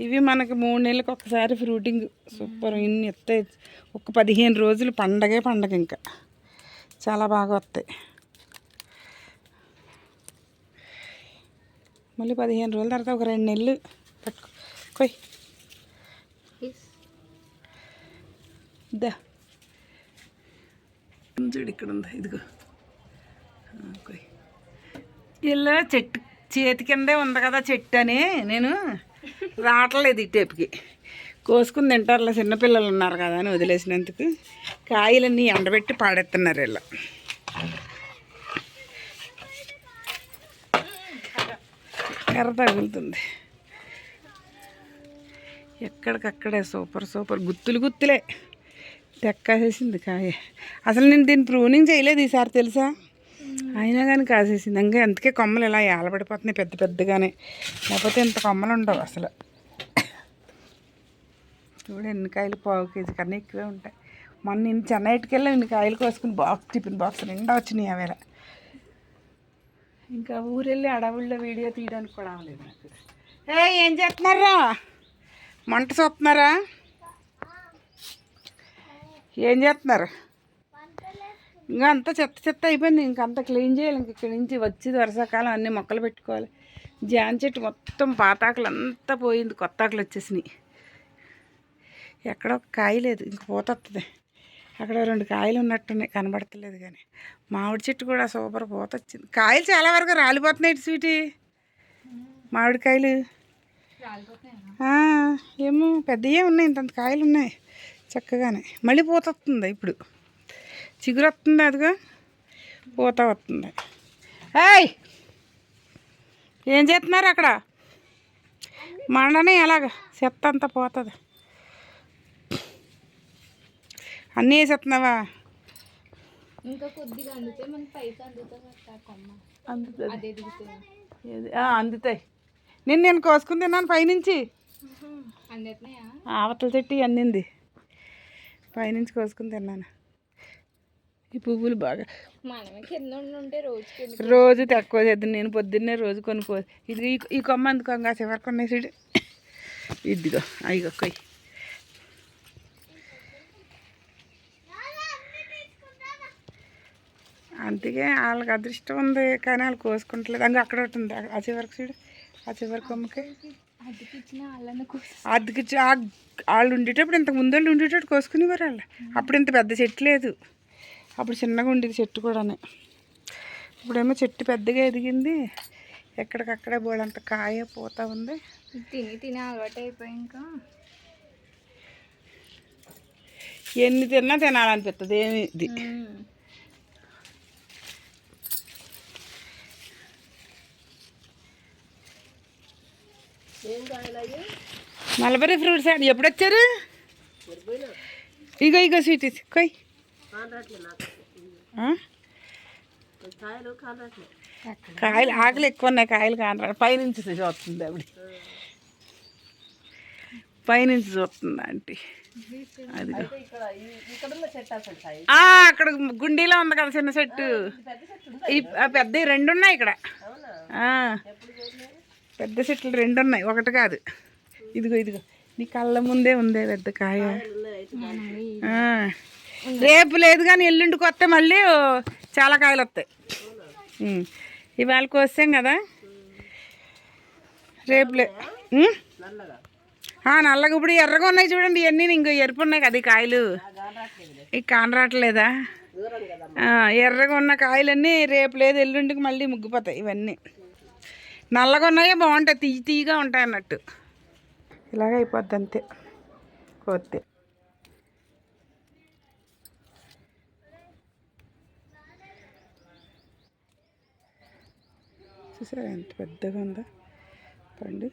ఇవి మనకి మూడు నెలలకు ఒకసారి ఫ్రూటింగ్ సూపర్. ఇన్ని వస్తాయి ఒక పదిహేను రోజులు పండగే పండగ ఇంకా. చాలా బాగా వస్తాయి. మళ్ళీ పదిహేను రోజుల తర్వాత ఒక రెండు నెలలు పట్టుకో. కొయ్. దా. చూడు ఇక్కడ ఉంది. ఇదిగో. కొయ్. ఇలా చెట్టు చేతి కిందే ఉంది కదా చెట్టు అని నేను రావట్లేదు ఈ టేపుకి. కోసుకుని తింటారులే చిన్నపిల్లలు ఉన్నారు కదా అని వదిలేసినందుకు కాయలన్నీ ఎండబెట్టి పాడేస్తున్నారు వీళ్ళు. కర్ర తగులుతుంది. ఎక్కడికక్కడే సూపర్ సూపర్ గుత్తులు గుత్తులే. తెక్కాసేసింది కాయ. అసలు నేను దీన్ని ప్రూనింగ్ చేయలేదు ఈసారి తెలుసా? అయినా కానీ కాసేసింది. ఇంకా అందుకే కొమ్మలు ఇలా ఏలబడిపోతున్నాయి పెద్ద పెద్దగానే. లేకపోతే ఇంత కొమ్మలు ఉండవు అసలు. చూడు ఎన్ని కాయలు పావు కేజీ కన్నా ఎక్కువే ఉంటాయి. మొన్న నేను చెన్నైకి వెళ్ళి ఇన్ని కాయలు కోసుకుని బాక్స్ టిఫిన్ బాక్స్ నిండా వచ్చినాయి అవేళ ఇంకా ఊరెళ్ళి అడవుల్లో వీడియో తీయడానికి కూడా అవ్వలేదు నాకు. ఏ ఏం చేస్తున్నారా? మంట చూస్తున్నారా ఏం చేస్తున్నారు? ఇంకా అంతా చెత్త చెత్త అయిపోయింది. ఇంకంతా క్లీన్ చేయాలి. ఇంక ఇక్కడి నుంచి వచ్చేది వర్షాకాలం అన్ని మొక్కలు పెట్టుకోవాలి. జాన్ చెట్టు మొత్తం పాతాకులు అంతా పోయింది. కొత్త ఆకులు వచ్చేసినాయి. ఎక్కడో ఒక కాయ లేదు. ఇంక పూత వస్తుంది అక్కడ రెండు కాయలు ఉన్నట్టున్నాయి. కనబడతలేదు కానీ మామిడి చెట్టు కూడా సూపర్ పూత వచ్చింది. కాయలు చాలా వరకు రాలిపోతున్నాయి ఇటు స్వీటీ. మామిడికాయలు. ఏమో పెద్దయే ఉన్నాయి. ఇంతంత కాయలు ఉన్నాయి. చక్కగానే. మళ్ళీ పూత వస్తుంది ఇప్పుడు. చిగురు వస్తుంది అదిగా. పూత వస్తుంది. ఏయ్! ఏం చేస్తున్నారు అక్కడ? మండనే ఎలాగ? చెత్త అంతా పోతుంది. అన్నీ వేసేస్తున్నావా? ఇంకా కొద్దిగా అందితే మనకి పైకి అందుతుంది అందుతుంది అందుతాయి. నేను నేను కోసుకుని తిన్నాను పైనుంచి. ఆవతల చెట్టు అందింది పైనుంచి కోసుకుని తిన్నాను. ఈ పువ్వులు బాగా. రోజు తక్కువ చేద్దాం. నేను పొద్దున్నే రోజు కొనుక్కో ఇది ఈ- కొమ్మ అందుకో ఇంకా చివరికి ఉన్నాయి చూడు ఇదిగో అయ్యో కొయ్యి. అందుకే వాళ్ళకి అదృష్టం ఉంది కానీ వాళ్ళు కోసుకుంటలేదు. అంగ అక్కడ ఒకటి ఉంది. ఆ చివరికి చూడు. ఆ చివరి కొమ్మకి. అద్దెకి ఇచ్చిన వాళ్ళని కోసి అద్దెకి ఇచ్చి- ఆ వాళ్ళు ఉండేటప్పుడు ఇంతకు ముందు వాళ్ళు ఉండేటప్పుడు కోసుకునేవారు వాళ్ళు. అప్పుడు ఇంత పెద్ద చెట్టు లేదు. అప్పుడు చిన్నగా ఉండేది చెట్టు కూడానే. ఇప్పుడేమో చెట్టు పెద్దగా ఎదిగింది. ఎక్కడికక్కడే బోడంత కాయ పోతా ఉంది. తిని తిని అలవాటు అయిపోయి ఇంకా ఎన్ని తిన్నా తినాలనిపిస్తుంది ఏమి ఇది. మలబరీ ఫ్రూట్స్ అండి. ఎప్పుడు వచ్చారు? ఇగో ఇగో స్వీట్ కొయ్. కాయలు ఆకలి ఎక్కువ ఉన్నాయి కాయలు కానరా పైనుంచి చూస్తుంది ఆవిడ. పైనుంచి చూస్తుంది ఆంటీ. అది అక్కడ గుండీలో ఉంది కదా చిన్న చెట్టు ఆ పెద్ద రెండు ఉన్నాయి ఇక్కడ. పెద్ద చెట్లు రెండు ఉన్నాయి ఒకటి కాదు. ఇదిగో ఇదిగో. నీ కళ్ళ ముందే ఉందే పెద్ద కాయ. రేపు లేదు కానీ ఎల్లుండికి వస్తే మళ్ళీ చాలా కాయలు వస్తాయి. ఇవాళ కోసాం కదా? రేపులే నల్లగా ఇప్పుడు ఎర్రగా ఉన్నాయి చూడండి. ఇవన్నీ ఇంకో ఎరుపు ఉన్నాయి కదా ఈ కాయలు. ఈ కానరాట్లేదా ఎర్రగా ఉన్న కాయలన్నీ రేపు లేదు ఎల్లుండికి మళ్ళీ ముగ్గిపోతాయి ఇవన్నీ. నల్లగా ఉన్నాయో బాగుంటాయి. తీయి తీయగా ఉంటాయి అన్నట్టు. ఇలాగ అయిపోద్ది అంతే. కోతే చూసారా ఎంత పెద్దగా ఉందో. పండు.